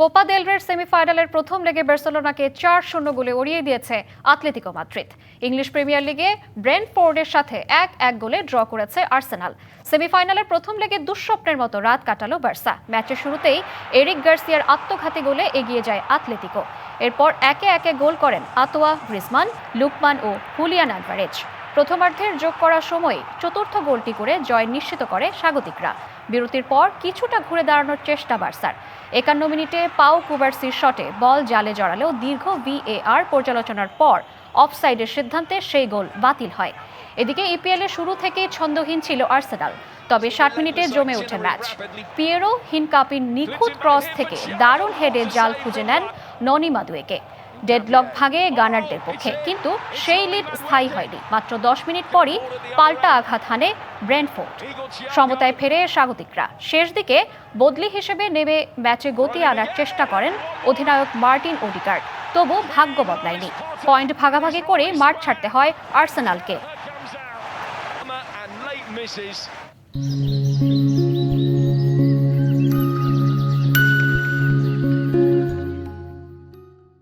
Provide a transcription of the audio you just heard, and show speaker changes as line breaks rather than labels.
Copa দেলরের সেমিফাইনালের প্রথম লেগে বার্সেলোনাকে চার শূন্য গোলে উড়িয়ে দিয়েছে আতলেতিকো মাদ্রিদ। ইংলিশ প্রিমিয়ার লিগে ব্রেন্টফোর্ডের সাথে এক এক গোলে ড্র করেছে আর্সেনাল। সেমিফাইনালের প্রথম লেগে দুঃস্বপ্নের মতো রাত কাটালো বার্সা। ম্যাচের শুরুতেই এরিক গার্সিয়ার আত্মঘাতী গোলে এগিয়ে যায় আতলেতিকো। এরপর একে একে গোল করেন আতোয়া গ্রিজমান, লুকমান ও হুলিয়ান আলভারেজ। প্রথমার্ধের যোগ করার সময় চতুর্থ গোলটি করে জয় নিশ্চিত করে স্বাগতিকরা। বিরতির পর কিছুটা ঘুরে দাঁড়ানোর চেষ্টা বার্সার। একান্ন মিনিটে পাও কুবার্সির শটে বল জালে জড়ালেও দীর্ঘ ভিএআর পর্যালোচনার পর অফসাইডের সিদ্ধান্তে সেই গোল বাতিল হয়। এদিকে ইপিএল শুরু থেকেই ছন্দহীন ছিল আর্সেনাল, তবে ষাট মিনিটে জমে ওঠে ম্যাচ। পিয়েরো হিনকাপিন নিখুঁত ক্রস থেকে দারুণ হেডে জাল খুঁজে নেন ননি মাদুয়েকে। ডেডলক ভাগে গানারদের পক্ষে। কিন্তু সেই লিড স্থায়ী হয়নি। মাত্র দশ মিনিট পরই পাল্টা আঘাত হানে ব্রেন্টফোর্ড সমতায় ফেরে স্বাগতিকরা। শেষ দিকে বদলি হিসেবে নেমে ম্যাচে গতি আনার চেষ্টা করেন অধিনায়ক মার্টিন ওডিগার্ড। তবু ভাগ্য বদলায়নি। পয়েন্ট ভাগাভাগি করে মাঠ ছাড়তে হয় আর্সেনালকে.